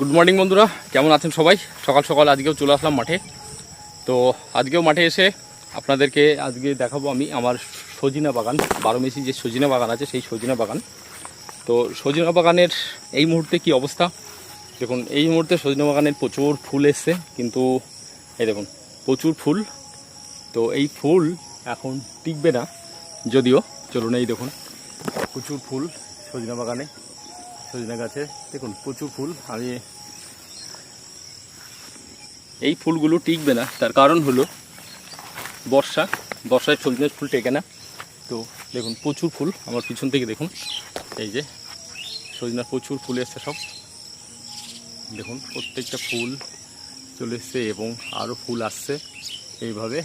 Good morning বন্ধুরা। কেমন আছেন সবাই? সকাল সকাল আজকেও চলে আসলাম মাঠে। তো আজকেও মাঠে এসে আপনাদেরকে আজকে দেখাবো আমি আমার সজিনা বাগান, বারো মেসি যে সজিনা বাগান আছে, সেই সজিনা বাগান। তো সজিনা বাগানের এই মুহূর্তে কি অবস্থা? দেখুন, এই মুহূর্তে সজিনা বাগানের প্রচুর ফুল এসছে, কিন্তু এই দেখুন, প্রচুর ফুল। তো এই ফুল এখন টিকবে না, যদিও, চলুন এই দেখুন, প্রচুর ফুল সজিনা বাগানে। সজনা গাছে দেখুন, প্রচুর ফুল। আমি এই ফুলগুলো টিকবে না। তার কারণ হলো বর্ষা। বর্ষায় সজনের ফুল টেকে না। তো দেখুন, প্রচুর ফুল। আমার পিছন থেকে দেখুন। এই যে সজনার প্রচুর ফুল এসছে সব। দেখুন, প্রত্যেকটা ফুল চলে এসছে এবং আরও ফুল আসছে এইভাবে।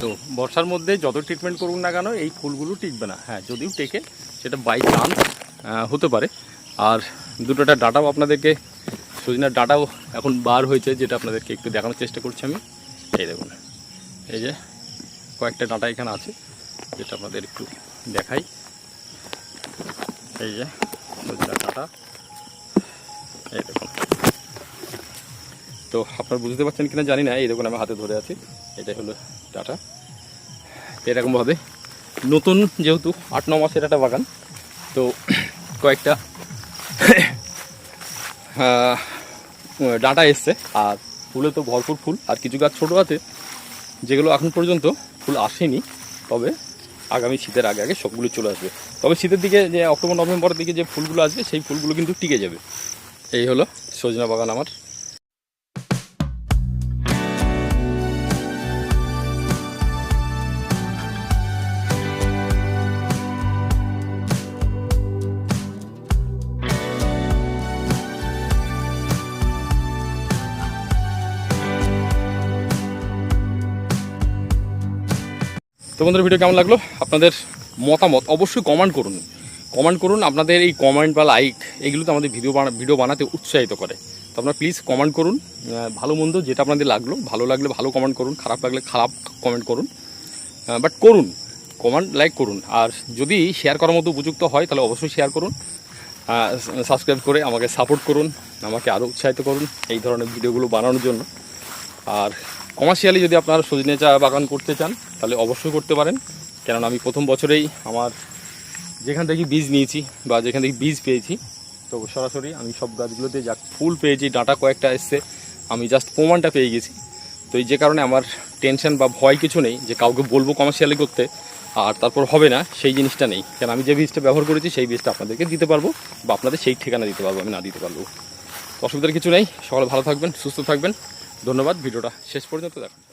তো বর্ষার মধ্যে যত ট্রিটমেন্ট করুন না কেন, এই ফুলগুলো টিকবে না। হ্যাঁ যদিও টেকে, সেটা বাই চান্স হতে পারে। আর দুটোটা ডাটাও আপনাদেরকে, সজিনার ডাটাও এখন বার হয়েছে, যেটা আপনাদেরকে একটু দেখানোর চেষ্টা করছি আমি। এই দেখুন, এই যে কয়েকটা ডাটা এখানে আছে, যেটা আপনাদের একটু দেখাই। এই যে সজিনার ডাটা, এই দেখুন। তো আপনারা বুঝতে পারছেন কিনা জানি না, এই দেখুন আমি হাতে ধরে আছি, এটাই হলো ডাটা। এরকমভাবে নতুন যেহেতু আট, ন মাসের একটা বাগান, তো কয়েকটা ডাটা এসছে, আর ফুলে তো ভরপুর ফুল, আর কিছু গাছ ছোটো আছে, যেগুলো এখন পর্যন্ত ফুল আসেনি, তবে আগামী শীতের আগে আগে সবগুলো চলে আসবে। তবে শীতের দিকে যে, অক্টোবর, নভেম্বরের দিকে যে ফুলগুলো আসবে, সেই ফুলগুলো কিন্তু টিকে যাবে। এই হলো সজনা বাগান আমার তো বন্ধুরা ভিডিও কেমন লাগল? আপনাদের মতামত অবশ্যই কমেন্ট করুন। কমেন্ট করুন, আপনাদের এই কমেন্ট বা লাইক এগুলো তো আমাদের ভিডিও বানা ভিডিও বানাতে উৎসাহিত করে। তো আপনারা প্লিজ কমেন্ট করুন। ভালো মন্দ যেটা আপনাদের লাগল, ভালো লাগলে ভালো কমেন্ট করুন, খারাপ লাগলে খারাপ কমেন্ট করুন। বাট করুন কমেন্ট লাইক করুন। আর যদি শেয়ার করার মতো উপযুক্ত হয়, তাহলে অবশ্যই শেয়ার করুন। সাবস্ক্রাইব করে আমাকে সাপোর্ট করুন, আমাকে আরও উৎসাহিত করুন এই ধরনের ভিডিওগুলো বানানোর জন্য। আর কমার্শিয়ালি যদি আপনারা সজনে চা বাগান করতে চান, তাহলে অবশ্যই করতে পারেন। কেননা আমি প্রথম বছরেই আমার যেখান থেকে বীজ নিয়েছি বা যেখান থেকে বীজ পেয়েছি, তো সরাসরি আমি সব গাছগুলোতে যা ফুল পেয়েছি, ডাঁটা কয়েকটা এসছে, আমি জাস্ট প্রমাণটা পেয়ে গেছি। তো এই যে কারণে আমার টেনশন বা ভয় কিছু নেই যে কাউকে বলব কমার্শিয়ালি করতে, আর তারপর হবে না, সেই জিনিসটা নেই। কেন আমি যে বীজটা ব্যবহার করেছি, সেই বীজটা আপনাদেরকে দিতে পারব, বা আপনাদের সেই ঠিকানা দিতে পারব, আমি না দিতে পারব। অসুবিধার কিছু নেই, সকালে ভালো থাকবেন, সুস্থ থাকবেন। ধন্যবাদ ভিডিওটা শেষ পর্যন্ত দেখুন